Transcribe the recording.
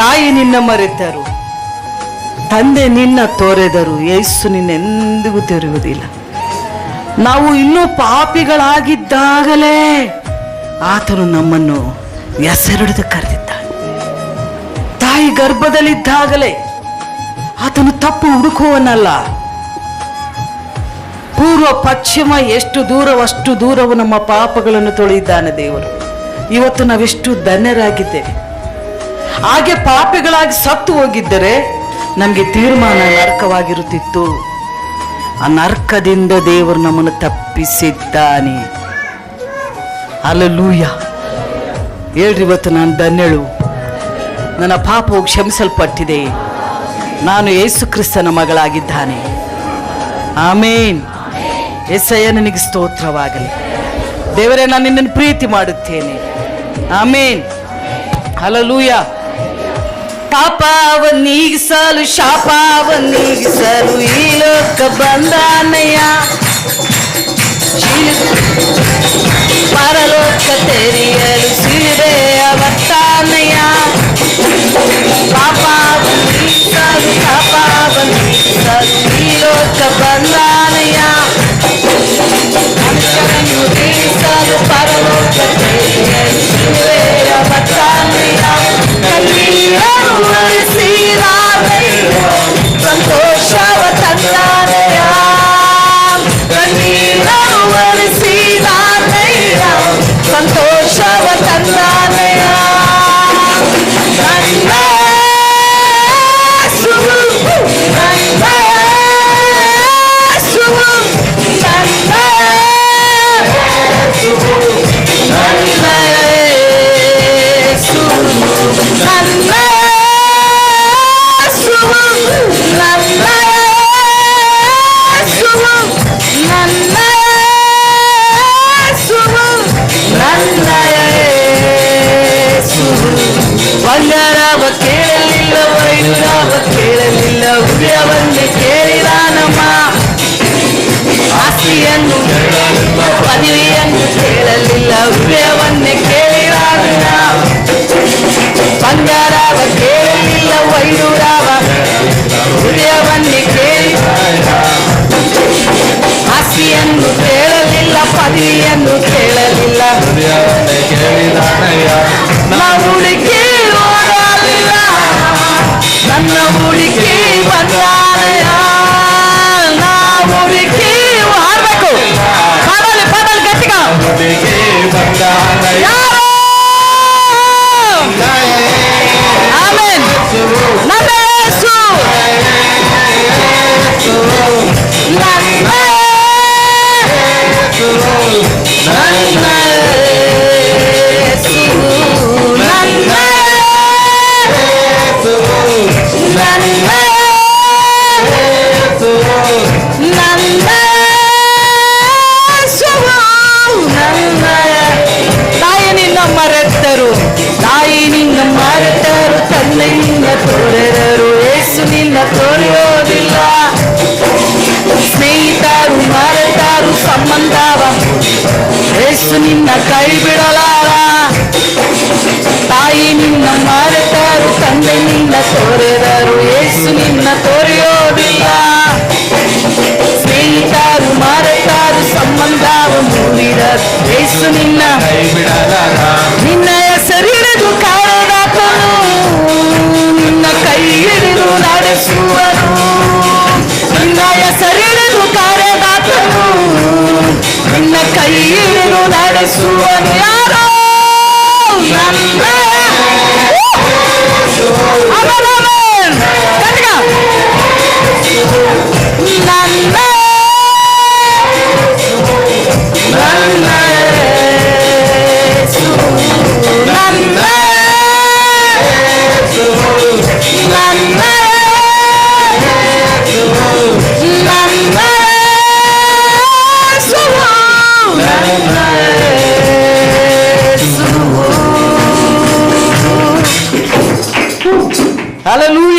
ತಾಯಿ ನಿನ್ನ ಮರೆತರು, ತಂದೆ ನಿನ್ನ ತೋರೆದರು, ಯೇಸು ನಿನ್ನೆಂದಿಗೂ ತೆರೆಯುವುದಿಲ್ಲ. ನಾವು ಇನ್ನೂ ಪಾಪಿಗಳಾಗಿದ್ದಾಗಲೇ ಆತನು ನಮ್ಮನ್ನು ಹೆಸರಿಡಿದು ಕರೆದಿದ್ದಾನೆ. ತಾಯಿ ಗರ್ಭದಲ್ಲಿದ್ದಾಗಲೇ ಆತನು ತಪ್ಪು ಹುಡುಕುವನಲ್ಲ. ಪೂರ್ವ ಪಶ್ಚಿಮ ಎಷ್ಟು ದೂರವಷ್ಟು ದೂರವು ನಮ್ಮ ಪಾಪಗಳನ್ನು ತೊಳೆದಿದ್ದಾನೆ ದೇವರು. ಇವತ್ತು ನಾವೆಷ್ಟು ಧನ್ಯರಾಗಿದ್ದೇವೆ. ಹಾಗೆ ಪಾಪಿಗಳಾಗಿ ಸತ್ತು ಹೋಗಿದ್ದರೆ ನಮಗೆ ತೀರ್ಮಾನ ನರಕವಾಗಿರುತ್ತಿತ್ತು. ಆ ನರ್ಕದಿಂದ ದೇವರು ನಮ್ಮನ್ನು ತಪ್ಪಿಸಿದ್ದಾನೆ. ಅಲ್ಲೂಯ ಹೇಳ್ರಿ ಇವತ್ತು ನಾನು ಧನ್ಯಳು. ನನ್ನ ಪಾಪವು ಕ್ಷಮಿಸಲ್ಪಟ್ಟಿದೆ. ನಾನು ಯೇಸು ಕ್ರಿಸ್ತನ ಮಗಳಾಗಿದ್ದಾನೆ. ಆಮೇನ್. ಎಸ್ಸಯ್ಯ ನನಗೆ ಸ್ತೋತ್ರವಾಗಲಿ. ದೇವರೇ, ನಾನು ನಿನ್ನನ್ನು ಪ್ರೀತಿ ಮಾಡುತ್ತೇನೆ. ಆಮೇನ್. ಹಲಲೂಯ ಪಾಪವನ್ನೀಗಿಸಲು ಶಾಪವನ್ನೀಗಿಸಲು ಈ ಲೋಕ ಬಂದಾನಯ್ಯ. ಪರಲೋಕ ತೆರೆಯಲು ಬಂಗಾರವ ಕೇಳಲಿಲ್ಲ ವೈದ್ಯವ ಕೇಳಲಿಲ್ಲ. ಉದಯವನ್ನೇ ಕೇಳಿದಾನಮ್ಮ ಆಸ್ತಿಯನ್ನು ಪದವಿಯನ್ನು ಕೇಳಲಿಲ್ಲ. ಉದಯವನ್ನೇ ಕೇಳಿದ ಬಂಗಾರವ ಕೇಳಲಿಲ್ಲ ವೈಡೂರವ ಹೃದಯವನ್ನೇ ಕೇಳಿ ಆಸ್ತಿಯನ್ನು ಕೇಳಲಿಲ್ಲ ಪದವಿಯನ್ನು ಕೇಳಲಿಲ್ಲ. ನಾವು ಓಡಲಿಲ್ಲ ತೋರಿಯೋದಿಲ್ಲ. ಸ್ನೇಹಿತರು ಮರೆತರು ಸಂಬಂಧವ. ಏಸು ನಿನ್ನ ಕೈ ಬಿಡಲಾರ. ತಾಯಿ ನಿನ್ನ ಮರೆತರು ಏಸು ನಿನ್ನ ನಿನ್ನ ಹೆಸರಿಡಿದು ಕಾರಣದಾತನು ನಿನ್ನ ಕೈ ಹಿಡಿದು ನಡೆಸುವನು ನಿನ್ನ ಹೆಸರಿಡಿದು ಕಾರ್ಯದಾತನು ನಿನ್ನ ಕೈ ಹಿಡಿದು ನಡೆಸುವನು ಯಾರು Hallelujah.